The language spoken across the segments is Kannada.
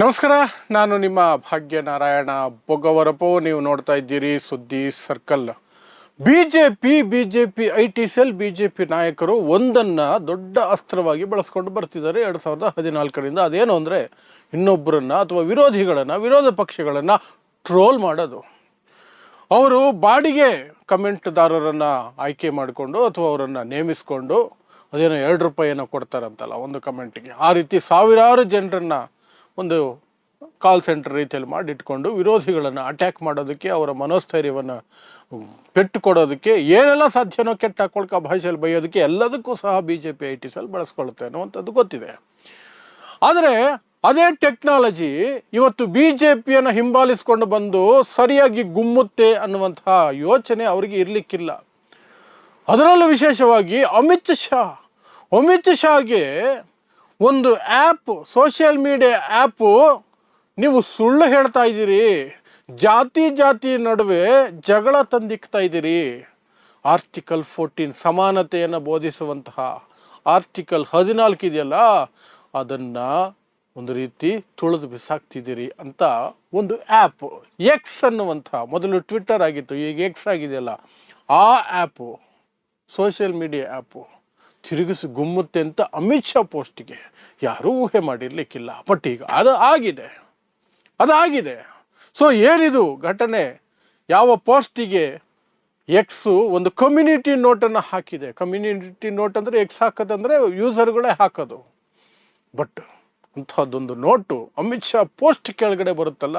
ನಮಸ್ಕಾರ, ನಾನು ನಿಮ್ಮ ಭಾಗ್ಯ ನಾರಾಯಣ ಬೊಗ್ಗವರಪು ನೀವು ನೋಡ್ತಾ ಇದ್ದೀರಿ ಸುದ್ದಿ circle. B J P B J P I T cell P ನಾಯಕರು ಒಂದನ್ನ ದೊಡ್ಡ ಅಸ್ತ್ರವಾಗಿ ಬಳಸ್ಕೊಂಡು ಬರ್ತಿದ್ದಾರೆ. ಎರಡು ಸಾವಿರದ ಹದಿನಾಲ್ಕರಿಂದ ಅದೇನು ಅಂದ್ರೆ ಇನ್ನೊಬ್ಬರನ್ನ ಅಥವಾ ವಿರೋಧಿಗಳನ್ನ, ವಿರೋಧ ಪಕ್ಷಗಳನ್ನ ಟ್ರೋಲ್ ಮಾಡೋದು. ಅವರು ಬಾಡಿಗೆ ಕಮೆಂಟ್ದಾರರನ್ನು ಆಯ್ಕೆ ಮಾಡಿಕೊಂಡು ಅಥವಾ ಅವರನ್ನು ನೇಮಿಸಿಕೊಂಡು ಅದೇನೋ ಎರಡು ಕೊಡ್ತಾರೆ ಕೊಡ್ತಾರಂತಲ್ಲ ಒಂದು ಕಮೆಂಟ್ಗೆ. ಆ ರೀತಿ ಸಾವಿರಾರು ಜನರನ್ನ ಒಂದು ಕಾಲ್ ಸೆಂಟರ್ ರೀತಿಯಲ್ಲಿ ಮಾಡಿಟ್ಕೊಂಡು ವಿರೋಧಿಗಳನ್ನು ಅಟ್ಯಾಕ್ ಮಾಡೋದಕ್ಕೆ, ಅವರ ಮನೋಸ್ಥೈರ್ಯವನ್ನು ಪೆಟ್ಟು ಕೊಡೋದಕ್ಕೆ ಏನೆಲ್ಲ ಸಾಧ್ಯನೋ ಕೆಟ್ಟ ಹಾಕೊಳ್ಕ ಭಾಷೆಯಲ್ಲಿ ಬೈಯೋದಕ್ಕೆ ಎಲ್ಲದಕ್ಕೂ ಸಹ B J P I T ಸಲ್ಲಿ ಬಳಸ್ಕೊಳುತ್ತೆ ಅನ್ನುವಂಥದ್ದು ಗೊತ್ತಿದೆ. ಆದರೆ ಅದೇ ಟೆಕ್ನಾಲಜಿ ಇವತ್ತು ಬಿ ಜೆ ಪಿಯನ್ನು ಹಿಂಬಾಲಿಸ್ಕೊಂಡು ಬಂದು ಸರಿಯಾಗಿ ಗುಮ್ಮುತ್ತೆ ಅನ್ನುವಂತಹ ಯೋಚನೆ ಅವರಿಗೆ ಇರಲಿಕ್ಕಿಲ್ಲ. ಅದರಲ್ಲೂ ವಿಶೇಷವಾಗಿ ಅಮಿತ್ ಶಾ, ಅಮಿತ್ ಶಾಗೆ ಒಂದು ಆ್ಯಪ್ ಸೋಷಿಯಲ್ ಮೀಡಿಯಾ ಆ್ಯಪು ನೀವು ಸುಳ್ಳು ಹೇಳ್ತಾ ಇದ್ದೀರಿ. ಜಾತಿ ಜಾತಿ ನಡುವೆ ಜಗಳ ತಂದಿಕ್ತಾ ಇದ್ದೀರಿ. ಆರ್ಟಿಕಲ್ ಫೋರ್ಟೀನ್ ಸಮಾನತೆಯನ್ನು ಬೋಧಿಸುವಂತಹ ಆರ್ಟಿಕಲ್ ಹದಿನಾಲ್ಕು ಇದೆಯಲ್ಲ, ಅದನ್ನು ಒಂದು ರೀತಿ ತುಳಿದು ಬಿಸಾಕ್ತಿದ್ದೀರಿ ಅಂತ ಒಂದು ಆ್ಯಪ್ ಎಕ್ಸ್ ಅನ್ನುವಂತಹ, ಮೊದಲು ಟ್ವಿಟ್ಟರ್ ಆಗಿತ್ತು, ಈಗ ಎಕ್ಸ್ ಆಗಿದೆಯಲ್ಲ, ಆ ಆ್ಯಪು ಸೋಷಿಯಲ್ ಮೀಡಿಯಾ ಆ್ಯಪು ತಿರುಗಿಸಿ ಗುಮ್ಮುತ್ತೆ ಅಂತ ಅಮಿತ್ ಶಾ ಪೋಸ್ಟಿಗೆ. ಯಾರೂ ಊಹೆ ಮಾಡಿರ್ಲಿಕ್ಕಿಲ್ಲ. ಬಟ್ ಈಗ ಅದು ಆಗಿದೆ. ಅದಾಗಿದೆ ಸೊ ಏನಿದು ಘಟನೆ? ಯಾವ ಪೋಸ್ಟಿಗೆ ಎಕ್ಸು ಒಂದು ಕಮ್ಯುನಿಟಿ ನೋಟನ್ನು ಹಾಕಿದೆ. ಕಮ್ಯುನಿಟಿ ನೋಟ್ ಅಂದರೆ ಎಕ್ಸ್ ಹಾಕೋದಂದರೆ ಯೂಸರ್ಗಳೇ ಹಾಕೋದು. ಬಟ್ ಅಂಥದ್ದೊಂದು ನೋಟು ಅಮಿತ್ ಶಾ ಪೋಸ್ಟ್ ಕೆಳಗಡೆ ಬರುತ್ತಲ್ಲ?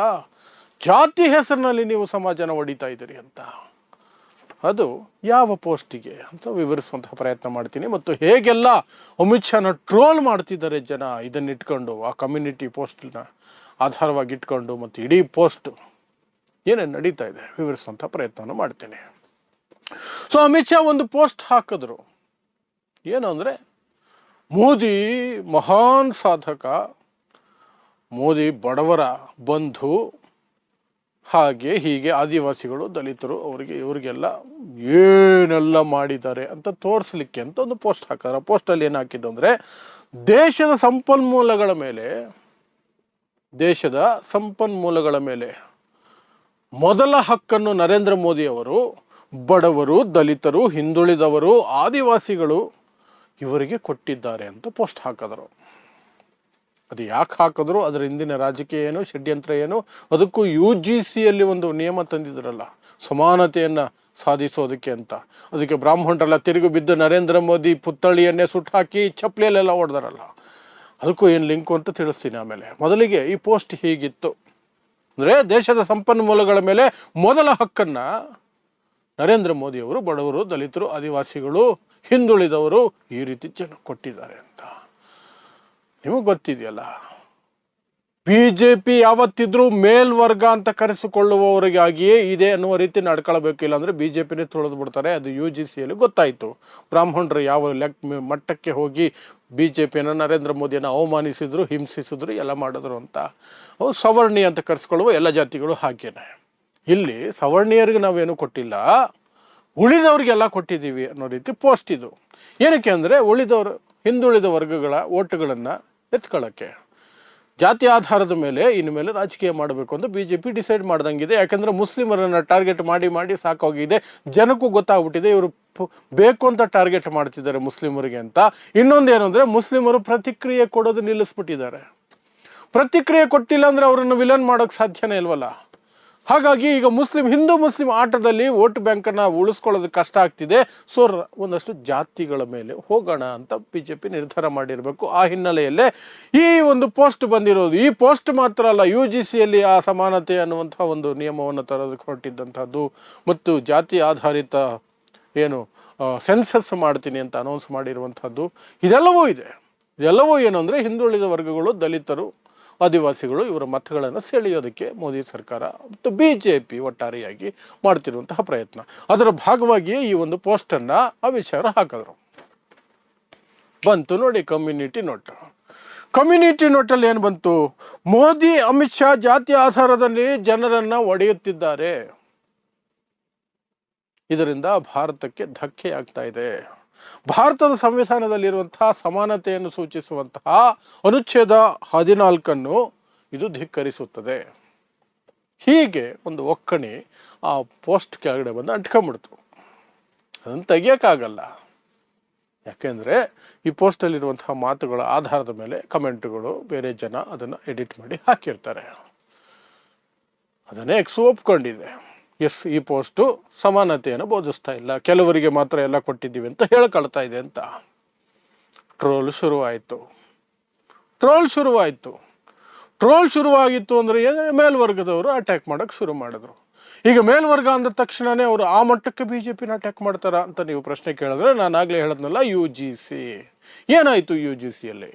ಜಾತಿ ಹೆಸರಿನಲ್ಲಿ ನೀವು ಸಮಾಜನ ಹೊಡಿತಾ ಇದ್ದೀರಿ ಅಂತ. ಅದು ಯಾವ ಪೋಸ್ಟಿಗೆ ಅಂತ ವಿವರಿಸುವಂತಹ ಪ್ರಯತ್ನ ಮಾಡ್ತೀನಿ. ಮತ್ತು ಹೇಗೆಲ್ಲ ಅಮಿತ್ ಶಾನ ಟ್ರೋಲ್ ಮಾಡ್ತಿದ್ದಾರೆ ಜನ ಇದನ್ನ ಇಟ್ಕೊಂಡು ಆ ಕಮ್ಯುನಿಟಿ ಪೋಸ್ಟ್ನ ಆಧಾರವಾಗಿ ಇಟ್ಕೊಂಡು ಮತ್ತು ಇಡೀ ಪೋಸ್ಟ್ ಏನೇನು ನಡೀತಾ ಇದೆ ವಿವರಿಸುವಂಥ ಪ್ರಯತ್ನವನ್ನು ಮಾಡ್ತೀನಿ. ಸೊ ಅಮಿತ್ ಶಾ ಒಂದು ಪೋಸ್ಟ್ ಹಾಕಿದ್ರು. ಏನು ಅಂದರೆ, ಮೋದಿ ಮಹಾನ್ ಸಾಧಕ, ಮೋದಿ ಬಡವರ ಬಂಧು ಹಾಗೆ ಹೀಗೆ ಆದಿವಾಸಿಗಳು, ದಲಿತರು ಅವರಿಗೆ ಇವರಿಗೆಲ್ಲ ಏನೆಲ್ಲ ಮಾಡಿದ್ದಾರೆ ಅಂತ ತೋರಿಸ್ಲಿಕ್ಕೆ ಅಂತ ಒಂದು ಪೋಸ್ಟ್ ಹಾಕಿದ್ರು. ಆ ಪೋಸ್ಟಲ್ಲಿ ಏನು ಹಾಕಿದ್ದು ಅಂದರೆ, ದೇಶದ ಸಂಪನ್ಮೂಲಗಳ ಮೇಲೆ, ದೇಶದ ಸಂಪನ್ಮೂಲಗಳ ಮೇಲೆ ಮೊದಲ ಹಕ್ಕನ್ನು ನರೇಂದ್ರ ಮೋದಿ ಅವರು, ಬಡವರು, ದಲಿತರು, ಹಿಂದುಳಿದವರು, ಆದಿವಾಸಿಗಳು ಇವರಿಗೆ ಕೊಟ್ಟಿದ್ದಾರೆ ಅಂತ ಪೋಸ್ಟ್ ಹಾಕಿದ್ರು. ಅದು ಯಾಕೆ ಹಾಕಿದ್ರು ಅದರ ಹಿಂದಿನ ರಾಜಕೀಯ ಏನು, ಷಡ್ಯಂತ್ರ ಏನು, ಅದಕ್ಕೂ ಯು ಜಿ ಸಿಯಲ್ಲಿ ಒಂದು ನಿಯಮ ತಂದಿದ್ರಲ್ಲ, ಸಮಾನತೆಯನ್ನು ಸಾಧಿಸೋದಕ್ಕೆ ಅಂತ. ಅದಕ್ಕೆ ಬ್ರಾಹ್ಮಣರೆಲ್ಲ ತಿರುಗಿ ಬಿದ್ದು ನರೇಂದ್ರ ಮೋದಿ ಪುತ್ಥಳಿಯನ್ನೇ ಸುಟ್ಟು ಹಾಕಿ ಚಪ್ಪಲಿಯಲ್ಲೆಲ್ಲ ಹೊಡೆದಾರಲ್ಲ. ಅದಕ್ಕೂ ಏನು ಲಿಂಕು ಅಂತ ತಿಳಿಸ್ತೀನಿ ಆಮೇಲೆ. ಮೊದಲಿಗೆ ಈ ಪೋಸ್ಟ್ ಹೀಗಿತ್ತು. ಅಂದರೆ ದೇಶದ ಸಂಪನ್ಮೂಲಗಳ ಮೇಲೆ ಮೊದಲ ಹಕ್ಕನ್ನು ನರೇಂದ್ರ ಮೋದಿಯವರು, ಬಡವರು, ದಲಿತರು, ಆದಿವಾಸಿಗಳು ಹಿಂದುಳಿದವರು ಈ ರೀತಿ ಜನ ಕೊಟ್ಟಿದ್ದಾರೆ ಅಂತ. ನಿಮಗೆ ಗೊತ್ತಿದೆಯಲ್ಲ? ಬಿ ಜೆ ಪಿ ಯಾವತ್ತಿದ್ರೂ ಮೇಲ್ವರ್ಗ ಅಂತ ಕರೆಸಿಕೊಳ್ಳುವವರಿಗಾಗಿಯೇ ಇದೆ ಅನ್ನುವ ರೀತಿ ನಡ್ಕೊಳ್ಬೇಕು, ಇಲ್ಲಾಂದ್ರೆ ಬಿ ಜೆ ಪಿನೇ ತುಳಿದು ಬಿಡ್ತಾರೆ. ಅದು ಯು ಜಿ ಸಿಯಲ್ಲಿ ಗೊತ್ತಾಯಿತು. ಬ್ರಾಹ್ಮಣರು ಯಾವ ಲೆಕ್ ಮಟ್ಟಕ್ಕೆ ಹೋಗಿ ಬಿ ಜೆ ಪಿಯನ್ನು ನರೇಂದ್ರ ಮೋದಿಯನ್ನು ಅವಮಾನಿಸಿದ್ರು, ಹಿಂಸಿಸಿದ್ರು, ಎಲ್ಲ ಮಾಡಿದ್ರು ಅಂತ. ಅವು ಸವರ್ಣಿ ಅಂತ ಕರೆಸ್ಕೊಳ್ಳುವ ಎಲ್ಲ ಜಾತಿಗಳು ಹಾಗೇನೆ. ಇಲ್ಲಿ ಸವರ್ಣೀಯರಿಗೆ ನಾವೇನು ಕೊಟ್ಟಿಲ್ಲ, ಉಳಿದವ್ರಿಗೆಲ್ಲ ಕೊಟ್ಟಿದ್ದೀವಿ ಅನ್ನೋ ರೀತಿ ಪೋಸ್ಟ್ ಇದು. ಏನಕ್ಕೆ ಅಂದರೆ ಉಳಿದವರು, ಹಿಂದುಳಿದ ವರ್ಗಗಳ ಓಟುಗಳನ್ನು ಎತ್ಕೊಳ್ಳೋಕ್ಕೆ. ಜಾತಿ ಆಧಾರದ ಮೇಲೆ ಇನ್ನು ಮೇಲೆ ರಾಜಕೀಯ ಮಾಡಬೇಕು ಅಂತ ಬಿ ಜೆ ಪಿ ಡಿಸೈಡ್ ಮಾಡ್ದಂಗಿದೆ. ಯಾಕಂದರೆ ಮುಸ್ಲಿಮರನ್ನು ಟಾರ್ಗೆಟ್ ಮಾಡಿ ಮಾಡಿ ಸಾಕೋಗಿದೆ. ಜನಕ್ಕೂ ಗೊತ್ತಾಗ್ಬಿಟ್ಟಿದೆ ಇವರು ಬೇಕು ಅಂತ ಟಾರ್ಗೆಟ್ ಮಾಡ್ತಿದ್ದಾರೆ ಮುಸ್ಲಿಮರಿಗೆ ಅಂತ. ಇನ್ನೊಂದು ಏನು ಅಂದರೆ ಮುಸ್ಲಿಮರು ಪ್ರತಿಕ್ರಿಯೆ ಕೊಡೋದು ನಿಲ್ಲಿಸ್ಬಿಟ್ಟಿದ್ದಾರೆ. ಪ್ರತಿಕ್ರಿಯೆ ಕೊಟ್ಟಿಲ್ಲ ಅಂದರೆ ಅವರನ್ನು ವಿಲನ್ ಮಾಡೋಕ್ಕೆ ಸಾಧ್ಯನೇ ಇಲ್ವಲ್ಲ? ಹಾಗಾಗಿ ಈಗ ಮುಸ್ಲಿಂ, ಹಿಂದೂ ಮುಸ್ಲಿಂ ಆಟದಲ್ಲಿ ವೋಟ್ ಬ್ಯಾಂಕನ್ನು ಉಳಿಸ್ಕೊಳ್ಳೋದು ಕಷ್ಟ ಆಗ್ತಿದೆ. ಸೊ ಒಂದಷ್ಟು ಜಾತಿಗಳ ಮೇಲೆ ಹೋಗೋಣ ಅಂತ ಬಿ ಜೆ ಪಿ ನಿರ್ಧಾರ ಮಾಡಿರಬೇಕು. ಆ ಹಿನ್ನೆಲೆಯಲ್ಲೇ ಈ ಒಂದು ಪೋಸ್ಟ್ ಬಂದಿರೋದು. ಈ ಪೋಸ್ಟ್ ಮಾತ್ರ ಅಲ್ಲ, ಯು ಜಿ ಸಿಯಲ್ಲಿ ಆ ಸಮಾನತೆ ಅನ್ನುವಂಥ ಒಂದು ನಿಯಮವನ್ನು ತರೋದಕ್ಕೆ ಹೊರಟಿದ್ದಂಥದ್ದು ಮತ್ತು ಜಾತಿ ಆಧಾರಿತ ಏನು ಸೆನ್ಸಸ್ ಮಾಡ್ತೀನಿ ಅಂತ ಅನೌನ್ಸ್ ಮಾಡಿರುವಂಥದ್ದು. ಇದೆಲ್ಲವೂ ಇದೆ. ಇದೆಲ್ಲವೂ ಏನು ಅಂದರೆ ಹಿಂದುಳಿದ ವರ್ಗಗಳು, ದಲಿತರು ಆದಿವಾಸಿಗಳು ಇವರ ಮತಗಳನ್ನು ಸೆಳೆಯೋದಕ್ಕೆ ಮೋದಿ ಸರ್ಕಾರ ಮತ್ತು ಬಿ ಜೆ ಪಿ ಒಟ್ಟಾರೆಯಾಗಿ ಮಾಡ್ತಿರುವಂತಹ ಪ್ರಯತ್ನ. ಅದರ ಭಾಗವಾಗಿಯೇ ಈ ಒಂದು ಪೋಸ್ಟನ್ನು ಅವರು ಹಾಕಿದ್ರು. ಬಂತು ನೋಡಿ ಕಮ್ಯುನಿಟಿ ನೋಟ್. ಕಮ್ಯುನಿಟಿ ನೋಟಲ್ಲಿ ಏನು ಬಂತು? ಮೋದಿ, ಅಮಿತ್ ಶಾ ಜಾತಿ ಆಧಾರದಲ್ಲಿ ಜನರನ್ನು ಒಡೆಯುತ್ತಿದ್ದಾರೆ. ಇದರಿಂದ ಭಾರತಕ್ಕೆ ಧಕ್ಕೆ ಆಗ್ತಾ ಇದೆ. ಭಾರತದ ಸಂವಿಧಾನದಲ್ಲಿರುವಂತಹ ಸಮಾನತೆಯನ್ನು ಸೂಚಿಸುವಂತಹ ಅನುಚ್ಛೇದ ಹದಿನಾಲ್ಕನ್ನು ಇದು ಧಿಕ್ಕರಿಸುತ್ತದೆ. ಹೀಗೆ ಒಂದು ಒಕ್ಕಣೆ ಆ ಪೋಸ್ಟ್ ಕೆಳಗಡೆ ಬಂದು ಅಂಟ್ಕೊಂಬಿಡ್ತು ಅದನ್ನು ತೆಗಿಯೋಕ್ಕಾಗಲ್ಲ. ಯಾಕೆಂದರೆ ಈ ಪೋಸ್ಟಲ್ಲಿರುವಂತಹ ಮಾತುಗಳ ಆಧಾರದ ಮೇಲೆ ಕಮೆಂಟ್ಗಳು ಬೇರೆ ಜನ ಅದನ್ನು ಎಡಿಟ್ ಮಾಡಿ ಹಾಕಿರ್ತಾರೆ. ಅದನ್ನೇ ಎಕ್ಸು ಒಪ್ಕೊಂಡಿದೆ. ಎಸ್ ಈ ಪೋಸ್ಟು ಸಮಾನತೆಯನ್ನು ಬೋಧಿಸ್ತಾ ಇಲ್ಲ. ಕೆಲವರಿಗೆ ಮಾತ್ರ ಎಲ್ಲ ಕೊಟ್ಟಿದ್ದೀವಿ ಅಂತ ಹೇಳ್ಕೊಳ್ತಾ ಇದೆ ಅಂತ. ಟ್ರೋಲ್ ಶುರುವಾಯಿತು. ಟ್ರೋಲ್ ಶುರುವಾಯಿತು. ಟ್ರೋಲ್ ಶುರುವಾಗಿತ್ತು ಅಂದರೆ ಏನೇ ಮೇಲ್ವರ್ಗದವರು ಅಟ್ಯಾಕ್ ಮಾಡೋಕ್ಕೆ ಶುರು ಮಾಡಿದ್ರು. ಈಗ ಮೇಲ್ವರ್ಗ ಅಂದ ತಕ್ಷಣವೇ ಅವರು ಆ ಮಟ್ಟಕ್ಕೆ ಬಿ ಜೆ ಪಿನ ಅಟ್ಯಾಕ್ ಮಾಡ್ತಾರಾ ಅಂತ ನೀವು ಪ್ರಶ್ನೆ ಕೇಳಿದ್ರೆ ನಾನು ಆಗಲೇ ಹೇಳಿದ್ನಲ್ಲ ಯು ಜಿ ಸಿ ಏನಾಯಿತು ಯು ಜಿ ಸಿಯಲ್ಲಿ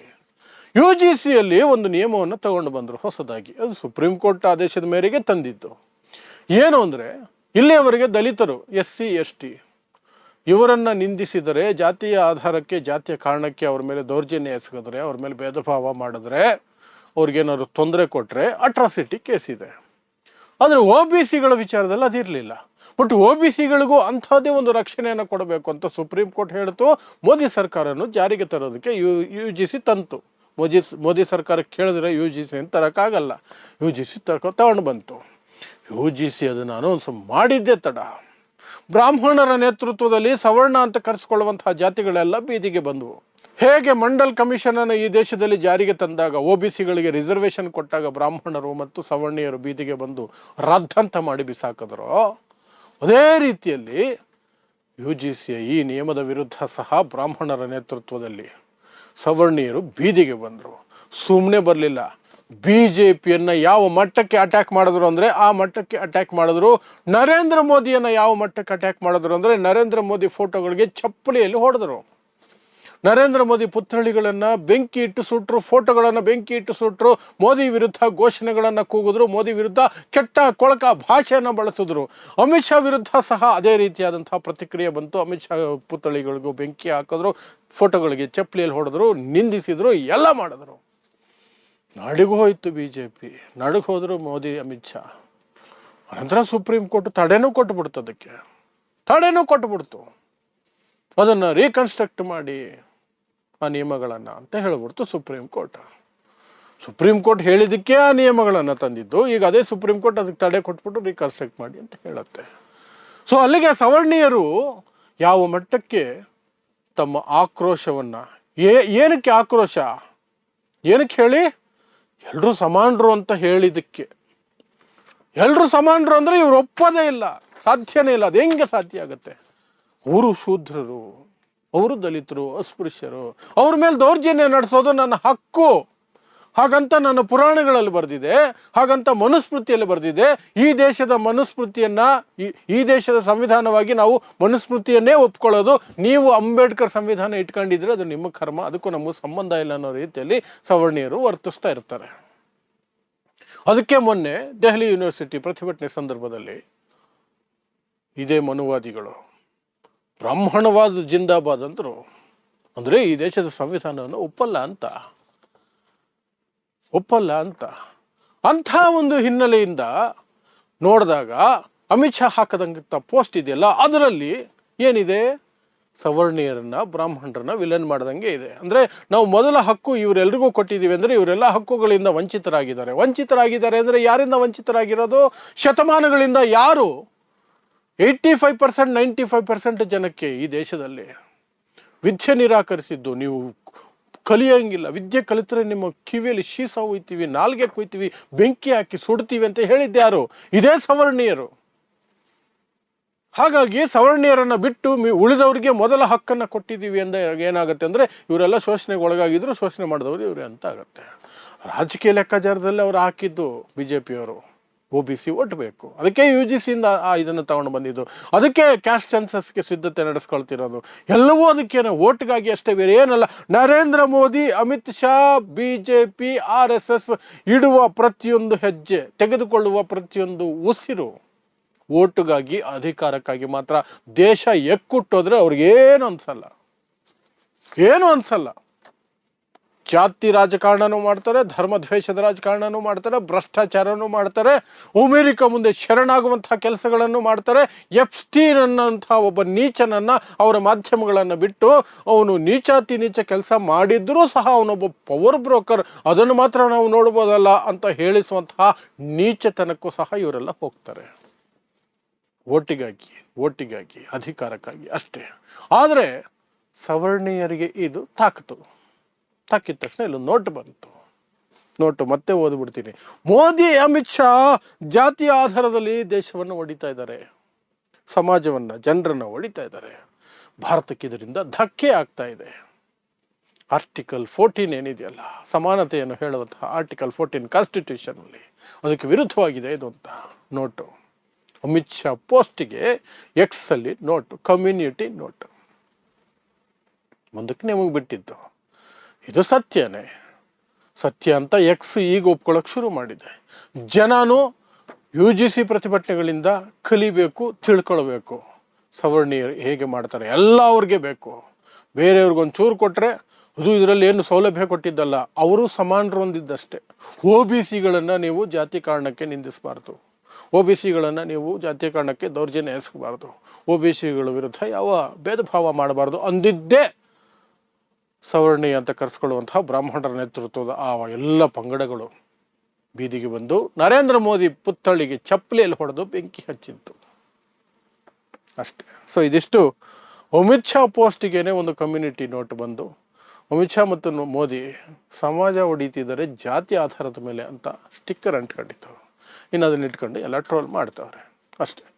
ಯು ಜಿ ಸಿಯಲ್ಲಿ ಒಂದು ನಿಯಮವನ್ನು ತಗೊಂಡು ಬಂದರು ಹೊಸದಾಗಿ. ಅದು ಸುಪ್ರೀಂ ಕೋರ್ಟ್ ಆದೇಶದ ಮೇರೆಗೆ ತಂದಿದ್ದು. ಏನು ಅಂದರೆ, ಇಲ್ಲಿಯವರೆಗೆ ದಲಿತರು ಎಸ್ ಸಿ ಎಸ್ ಟಿ ಇವರನ್ನು ನಿಂದಿಸಿದರೆ, ಜಾತಿಯ ಆಧಾರಕ್ಕೆ, ಜಾತಿಯ ಕಾರಣಕ್ಕೆ ಅವ್ರ ಮೇಲೆ ದೌರ್ಜನ್ಯ ಎಸಗಿದ್ರೆ, ಅವ್ರ ಮೇಲೆ ಭೇದ ಭಾವ ಮಾಡಿದ್ರೆ ಅವ್ರಿಗೇನಾದ್ರು ತೊಂದರೆ ಕೊಟ್ಟರೆ ಅಟ್ರಾಸಿಟಿ ಕೇಸ್ ಇದೆ. ಆದರೆ ಒ ಬಿ ಸಿಗಳ ವಿಚಾರದಲ್ಲಿ ಅದಿರಲಿಲ್ಲ. ಬಟ್ ಒ ಬಿ ಸಿಗಳಿಗೂ ಅಂಥದ್ದೇ ಒಂದು ರಕ್ಷಣೆಯನ್ನು ಕೊಡಬೇಕು ಅಂತ ಸುಪ್ರೀಂ ಕೋರ್ಟ್ ಹೇಳ್ತು. ಮೋದಿ ಸರ್ಕಾರನ್ನು ಜಾರಿಗೆ ತರೋದಕ್ಕೆ ಯು ಯು ಜಿ ಸಿ ತಂತು. ಮೋದಿ ಮೋದಿ ಸರ್ಕಾರಕ್ಕೆ ಕೇಳಿದ್ರೆ ಯು ಜಿ ಸಿ ಅಂತ ತರೋಕ್ಕಾಗಲ್ಲ ಯು ಜಿ ಸಿ ತರ್ಕೊ ತಗೊಂಡು ಬಂತು. ಯು ಜಿ ಸಿ ಅದನ್ನು ಅನೌನ್ಸ್ ಮಾಡಿದ್ದೆ ತಡ. ಬ್ರಾಹ್ಮಣರ ನೇತೃತ್ವದಲ್ಲಿ ಸವರ್ಣ ಅಂತ ಕರೆಸ್ಕೊಳ್ಳುವಂತಹ ಜಾತಿಗಳೆಲ್ಲ ಬೀದಿಗೆ ಬಂದವು. ಹೇಗೆ ಮಂಡಲ್ ಕಮಿಷನ್ ಅನ್ನು ಈ ದೇಶದಲ್ಲಿ ಜಾರಿಗೆ ತಂದಾಗ ಒ ಬಿ ಸಿಗಳಿಗೆ ರಿಸರ್ವೇಶನ್ ಕೊಟ್ಟಾಗ ಬ್ರಾಹ್ಮಣರು ಮತ್ತು ಸವರ್ಣೀಯರು ಬೀದಿಗೆ ಬಂದು ರದ್ದಂತ ಮಾಡಿ ಬಿಸಾಕಿದ್ರು? ಅದೇ ರೀತಿಯಲ್ಲಿ ಯು ಜಿ ಸಿಯ ಈ ನಿಯಮದ ವಿರುದ್ಧ ಸಹ ಬ್ರಾಹ್ಮಣರ ನೇತೃತ್ವದಲ್ಲಿ ಸವರ್ಣೀಯರು ಬೀದಿಗೆ ಬಂದರು. ಸುಮ್ಮನೆ ಬರಲಿಲ್ಲ. ಬಿ ಜೆ ಪಿಯನ್ನು ಯಾವ ಮಟ್ಟಕ್ಕೆ ಅಟ್ಯಾಕ್ ಮಾಡಿದ್ರು ಅಂದರೆ, ಆ ಮಟ್ಟಕ್ಕೆ ಅಟ್ಯಾಕ್ ಮಾಡಿದ್ರು. ನರೇಂದ್ರ ಮೋದಿಯನ್ನು ಯಾವ ಮಟ್ಟಕ್ಕೆ ಅಟ್ಯಾಕ್ ಮಾಡಿದ್ರು ಅಂದರೆ, ನರೇಂದ್ರ ಮೋದಿ ಫೋಟೋಗಳಿಗೆ ಚಪ್ಪಲಿಯಲ್ಲಿ ಹೊಡೆದ್ರು. ನರೇಂದ್ರ ಮೋದಿ ಪುತ್ಥಳಿಗಳನ್ನು ಬೆಂಕಿ ಇಟ್ಟು ಸುಟ್ಟರು ಫೋಟೋಗಳನ್ನು ಬೆಂಕಿ ಇಟ್ಟು ಸುಟ್ಟರು ಮೋದಿ ವಿರುದ್ಧ ಘೋಷಣೆಗಳನ್ನು ಕೂಗಿದ್ರು, ಮೋದಿ ವಿರುದ್ಧ ಕೆಟ್ಟ ಕೊಳಕ ಭಾಷೆಯನ್ನು ಬಳಸಿದ್ರು. ಅಮಿತ್ ಶಾ ವಿರುದ್ಧ ಸಹ ಅದೇ ರೀತಿಯಾದಂತಹ ಪ್ರತಿಕ್ರಿಯೆ ಬಂತು. ಅಮಿತ್ ಶಾ ಪುತ್ಥಳಿಗಳಿಗೂ ಬೆಂಕಿ ಹಾಕಿದ್ರು ಫೋಟೋಗಳಿಗೆ ಚಪ್ಪಲಿಯಲ್ಲಿ ಹೊಡೆದ್ರು, ನಿಂದಿಸಿದ್ರು, ಎಲ್ಲ ಮಾಡಿದ್ರು. ನಾಡಿಗೂ ಹೋಯ್ತು ಬಿ ಜೆ ಪಿ ನಡುಗೆ ಹೋದ್ರು ಮೋದಿ, ಅಮಿತ್ ಶಾ. ಅನಂತರ ಸುಪ್ರೀಂ ಕೋರ್ಟ್ ತಡೆನೂ ಕೊಟ್ಬಿಡ್ತು ಅದಕ್ಕೆ. ತಡೆನೂ ಕೊಟ್ಬಿಡ್ತು. ಅದನ್ನು ರೀಕನ್ಸ್ಟ್ರಕ್ಟ್ ಮಾಡಿ ಆ ನಿಯಮಗಳನ್ನು ಅಂತ ಹೇಳ್ಬಿಡ್ತು ಸುಪ್ರೀಂ ಕೋರ್ಟ್. ಸುಪ್ರೀಂ ಕೋರ್ಟ್ ಹೇಳಿದ್ದಕ್ಕೆ ಆ ನಿಯಮಗಳನ್ನು ತಂದಿದ್ದು. ಈಗ ಅದೇ ಸುಪ್ರೀಂ ಕೋರ್ಟ್ ಅದಕ್ಕೆ ತಡೆ ಕೊಟ್ಬಿಟ್ಟು ರೀಕನ್ಸ್ಟ್ರಕ್ಟ್ ಮಾಡಿ ಅಂತ ಹೇಳುತ್ತೆ. ಸೊ ಅಲ್ಲಿಗೆ ಸವರ್ಣೀಯರು ಯಾವ ಮಟ್ಟಕ್ಕೆ ತಮ್ಮ ಆಕ್ರೋಶವನ್ನು ಏನಕ್ಕೆ ಆಕ್ರೋಶ? ಏನಕ್ಕೆ ಹೇಳಿ? ಎಲ್ಲರೂ ಸಮಾನರು ಅಂತ ಹೇಳಿದಕ್ಕೆ. ಎಲ್ಲರೂ ಸಮಾನರು ಅಂದರೆ ಇವ್ರು ಒಪ್ಪದೇ ಇಲ್ಲ, ಸಾಧ್ಯನೇ ಇಲ್ಲ, ಅದು ಹೆಂಗೆ ಸಾಧ್ಯ ಆಗುತ್ತೆ? ಅವರು ಶೂದ್ರರು, ಅವರು ದಲಿತರು, ಅಸ್ಪೃಶ್ಯರು, ಅವ್ರ ಮೇಲೆ ದೌರ್ಜನ್ಯ ನಡೆಸೋದು ನನ್ನ ಹಕ್ಕು. ಹಾಗಂತ ನನ್ನ ಪುರಾಣಗಳಲ್ಲಿ ಬರೆದಿದೆ, ಹಾಗಂತ ಮನುಸ್ಮೃತಿಯಲ್ಲಿ ಬರೆದಿದೆ. ಈ ದೇಶದ ಮನುಸ್ಮೃತಿಯನ್ನ, ಈ- ದೇಶದ ಸಂವಿಧಾನವಾಗಿ ನಾವು ಮನುಸ್ಮೃತಿಯನ್ನೇ ಒಪ್ಕೊಳ್ಳೋದು. ನೀವು ಅಂಬೇಡ್ಕರ್ ಸಂವಿಧಾನ ಇಟ್ಕೊಂಡಿದ್ರೆ ಅದು ನಿಮ್ಮ ಕರ್ಮ, ಅದಕ್ಕೂ ನಮಗೆ ಸಂಬಂಧ ಇಲ್ಲ ಅನ್ನೋ ರೀತಿಯಲ್ಲಿ ಸವರ್ಣೀಯರು ವರ್ತಿಸ್ತಾ ಇರ್ತಾರೆ. ಅದಕ್ಕೆ ಮೊನ್ನೆ ದೆಹಲಿ ಯೂನಿವರ್ಸಿಟಿ ಪ್ರತಿಭಟನೆ ಸಂದರ್ಭದಲ್ಲಿ ಇದೇ ಮನುವಾದಿಗಳು, ಬ್ರಾಹ್ಮಣವಾದ ಜಿಂದಾಬಾದ್ ಅಂದರು, ಅಂದರೆ ಈ ದೇಶದ ಸಂವಿಧಾನವನ್ನು ಒಪ್ಪಲ್ಲ ಅಂತ. ಒಪ್ಪಲ್ಲ ಅಂತ. ಅಂಥ ಒಂದು ಹಿನ್ನೆಲೆಯಿಂದ ನೋಡಿದಾಗ ಅಮಿತ್ ಶಾ ಹಾಕದಂತ ಪೋಸ್ಟ್ ಇದೆಯಲ್ಲ, ಅದರಲ್ಲಿ ಏನಿದೆ? ಸವರ್ಣೀಯರನ್ನ, ಬ್ರಾಹ್ಮಣರನ್ನ ವಿಲನ್ ಮಾಡ್ದಂಗೆ ಇದೆ. ಅಂದರೆ ನಾವು ಮೊದಲ ಹಕ್ಕು ಇವರೆಲ್ರಿಗೂ ಕೊಟ್ಟಿದ್ದೀವಿ ಅಂದರೆ ಇವರೆಲ್ಲ ಹಕ್ಕುಗಳಿಂದ ವಂಚಿತರಾಗಿದ್ದಾರೆ. ವಂಚಿತರಾಗಿದ್ದಾರೆ ಅಂದರೆ ಯಾರಿಂದ ವಂಚಿತರಾಗಿರೋದು? ಶತಮಾನಗಳಿಂದ ಯಾರು? Eighty five percent, ninety five percent ಜನಕ್ಕೆ ಈ ದೇಶದಲ್ಲಿ ವಿದ್ಯೆ ನಿರಾಕರಿಸಿದ್ದು ನೀವು ಕಲಿಯಂಗಿಲ್ಲ. ವಿದ್ಯೆ ಕಲಿತರೆ ನಿಮ್ಮ ಕಿವಿಯಲ್ಲಿ ಶೀಸ ಹೋಯ್ತೀವಿ, ನಾಲ್ಗೆ ಕೊಯ್ತೀವಿ, ಬೆಂಕಿ ಹಾಕಿ ಸುಡ್ತೀವಿ ಅಂತ ಹೇಳಿದ್ಯಾರು ಇದೇ ಸವರ್ಣೀಯರು. ಹಾಗಾಗಿ ಸವರ್ಣೀಯರನ್ನು ಬಿಟ್ಟು ಉಳಿದವ್ರಿಗೆ ಉಳಿದವರಿಗೆ ಮೊದಲ ಹಕ್ಕನ್ನು ಕೊಟ್ಟಿದ್ದೀವಿ ಅಂದ ಏನಾಗುತ್ತೆ ಅಂದರೆ ಇವರೆಲ್ಲ ಶೋಷಣೆಗೆ ಒಳಗಾಗಿದ್ರು, ಶೋಷಣೆ ಮಾಡಿದವರು ಇವರೇ ಅಂತ ಆಗುತ್ತೆ. ರಾಜಕೀಯ ಲೆಕ್ಕಾಚಾರದಲ್ಲಿ ಅವರು ಹಾಕಿದ್ದು ಬಿ ಜೆ ಪಿಯವರು ಒ ಬಿ ಸಿ ಒಟ್ಟಬೇಕು ಅದಕ್ಕೆ ಯು ಜಿ ಸಿಯಿಂದ ಆ ಇದನ್ನು ತಗೊಂಡು ಬಂದಿದ್ದು. ಅದಕ್ಕೆ ಕ್ಯಾಸ್ಟ್ ಸೆನ್ಸಸ್ಗೆ ಸಿದ್ಧತೆ ನಡೆಸ್ಕೊಳ್ತಿರೋದು. ಎಲ್ಲವೂ ಅದಕ್ಕೇನು. ಓಟ್ಗಾಗಿ ಅಷ್ಟೇ ಬೇರೆ ಏನಲ್ಲ. Narendra Modi, Amit Shah B J P R S S ಇಡುವ ಪ್ರತಿಯೊಂದು ಹೆಜ್ಜೆ, ತೆಗೆದುಕೊಳ್ಳುವ ಪ್ರತಿಯೊಂದು ಉಸಿರು ಓಟುಗಾಗಿ, ಅಧಿಕಾರಕ್ಕಾಗಿ ಮಾತ್ರ ದೇಶ ಎಕ್ಕುಟ್ಟೋದ್ರೆ ಅವ್ರಿಗೇನು ಅನ್ಸಲ್ಲ. ಏನು ಅನ್ಸಲ್ಲ. ಜಾತಿ ರಾಜಕಾರಣನೂ ಮಾಡ್ತಾರೆ, ಧರ್ಮ ದ್ವೇಷದ ರಾಜಕಾರಣನೂ ಮಾಡ್ತಾರೆ, ಭ್ರಷ್ಟಾಚಾರನೂ ಮಾಡ್ತಾರೆ, ಅಮೆರಿಕ ಮುಂದೆ ಶರಣಾಗುವಂತಹ ಕೆಲಸಗಳನ್ನು ಮಾಡ್ತಾರೆ. ಎಫ್ಸ್ಟೀನ್ ಅನ್ನೋಂಥ ಒಬ್ಬ ನೀಚನನ್ನು ಅವರ ಮಾಧ್ಯಮಗಳನ್ನು ಬಿಟ್ಟು ಅವನು ನೀಚಾತಿ ನೀಚ ಕೆಲಸ ಮಾಡಿದ್ರೂ ಸಹ ಅವನೊಬ್ಬ ಪವರ್ ಬ್ರೋಕರ್ ಅದನ್ನು ಮಾತ್ರ ನಾವು ನೋಡ್ಬೋದಲ್ಲ ಅಂತ ಹೇಳಿಸುವಂತಹ ನೀಚತನಕ್ಕೂ ಸಹ ಇವರೆಲ್ಲ ಹೋಗ್ತಾರೆ. ಓಟಿಗಾಗಿ ಓಟಿಗಾಗಿ, ಅಧಿಕಾರಕ್ಕಾಗಿ ಅಷ್ಟೇ. ಆದರೆ ಸವರ್ಣೀಯರಿಗೆ ಇದು ತಾಕತು ತಾಕಿದ ತಕ್ಷಣ ಇಲ್ಲಿ ನೋಟ್ ಬಂತು. ನೋಟು ಮತ್ತೆ ಓದ್ಬಿಡ್ತೀನಿ. ಮೋದಿ ಅಮಿತ್ ಶಾ ಜಾತಿ ಆಧಾರದಲ್ಲಿ ದೇಶವನ್ನು ಹೊಡಿತಾ ಇದ್ದಾರೆ. ಸಮಾಜವನ್ನ, ಜನರನ್ನ ಹೊಡಿತಾ ಇದ್ದಾರೆ. ಭಾರತಕ್ಕೆ ಇದರಿಂದ ಧಕ್ಕೆ ಆಗ್ತಾ ಇದೆ. ಆರ್ಟಿಕಲ್ ಫೋರ್ಟೀನ್ ಏನಿದೆಯಲ್ಲ, ಸಮಾನತೆಯನ್ನು ಹೇಳುವಂತಹ ಆರ್ಟಿಕಲ್ ಫೋರ್ಟೀನ್ ಕಾನ್ಸ್ಟಿಟ್ಯೂಷನ್ ಅಲ್ಲಿ. ಅದಕ್ಕೆ ವಿರುದ್ಧವಾಗಿದೆ ಇದು ಅಂತ ನೋಟು. ಅಮಿತ್ ಶಾ ಪೋಸ್ಟಿಗೆ ಎಕ್ಸ್ ಅಲ್ಲಿ ನೋಟು ಕಮ್ಯುನಿಟಿ ನೋಟು. ಮುಂದಕ್ಕೆ ನಿಮಗೆ ಬಿಟ್ಟಿದ್ದು. ಇದು ಸತ್ಯನೇ. ಸತ್ಯ ಅಂತ ಎಕ್ಸ್ ಈಗ ಒಪ್ಕೊಳ್ಳೋಕೆ ಶುರು ಮಾಡಿದೆ. ಜನನು ಯು ಜಿ ಸಿ ಪ್ರತಿಭಟನೆಗಳಿಂದ ಕಲಿಬೇಕು, ತಿಳ್ಕೊಳ್ಬೇಕು. ಸವರ್ಣೀಯರು ಹೇಗೆ ಮಾಡ್ತಾರೆ? ಎಲ್ಲ ಅವ್ರಿಗೆ ಬೇಕು. ಬೇರೆಯವ್ರಿಗೊಂದು ಚೂರು ಕೊಟ್ಟರೆ ಅದು ಇದರಲ್ಲಿ ಏನು ಸೌಲಭ್ಯ ಕೊಟ್ಟಿದ್ದಲ್ಲ, ಅವರು ಸಮಾನರು ಹೊಂದಿದ್ದಷ್ಟೇ ಒ ಬಿ ಸಿಗಳನ್ನು ನೀವು ಜಾತಿ ಕಾರಣಕ್ಕೆ ನಿಂದಿಸಬಾರ್ದು. ಒ ಬಿ ಸಿಗಳನ್ನು ನೀವು ಜಾತಿ ಕಾರಣಕ್ಕೆ ದೌರ್ಜನ್ಯ ಎಸಗಬಾರ್ದು. ಒ ಬಿ ಸಿಗಳ ವಿರುದ್ಧ ಯಾವ ಭೇದ ಭಾವ ಮಾಡಬಾರ್ದು ಅಂದಿದ್ದೇ ಸವರ್ಣಿ ಅಂತ ಕರೆಸ್ಕೊಳ್ಳುವಂತಹ ಬ್ರಾಹ್ಮಣರ ನೇತೃತ್ವದ ಆ ಎಲ್ಲ ಪಂಗಡಗಳು ಬೀದಿಗೆ ಬಂದು ನರೇಂದ್ರ ಮೋದಿ ಪುತ್ಥಳಿಗೆ ಚಪ್ಪಲಿಯಲ್ಲಿ ಹೊಡೆದು ಬೆಂಕಿ ಹಚ್ಚಿತ್ತು. ಅಷ್ಟೇ. ಸೊ ಇದಿಷ್ಟು ಅಮಿತ್ ಶಾ ಪೋಸ್ಟಿಗೇನೆ ಒಂದು ಕಮ್ಯುನಿಟಿ ನೋಟ್ ಬಂದು, ಅಮಿತ್ ಶಾ ಮತ್ತು ಮೋದಿ ಸಮಾಜ ಹೊಡಿತಿದ್ದಾರೆ ಜಾತಿ ಆಧಾರದ ಮೇಲೆ ಅಂತ ಸ್ಟಿಕ್ಕರ್ ಅಂಟ್ಕೊಂಡಿತ್ತು. ಇನ್ನು ಅದನ್ನ ಇಟ್ಕೊಂಡು ಎಲ್ಲ ಟ್ರೋಲ್ ಮಾಡ್ತವ್ರೆ. ಅಷ್ಟೇ.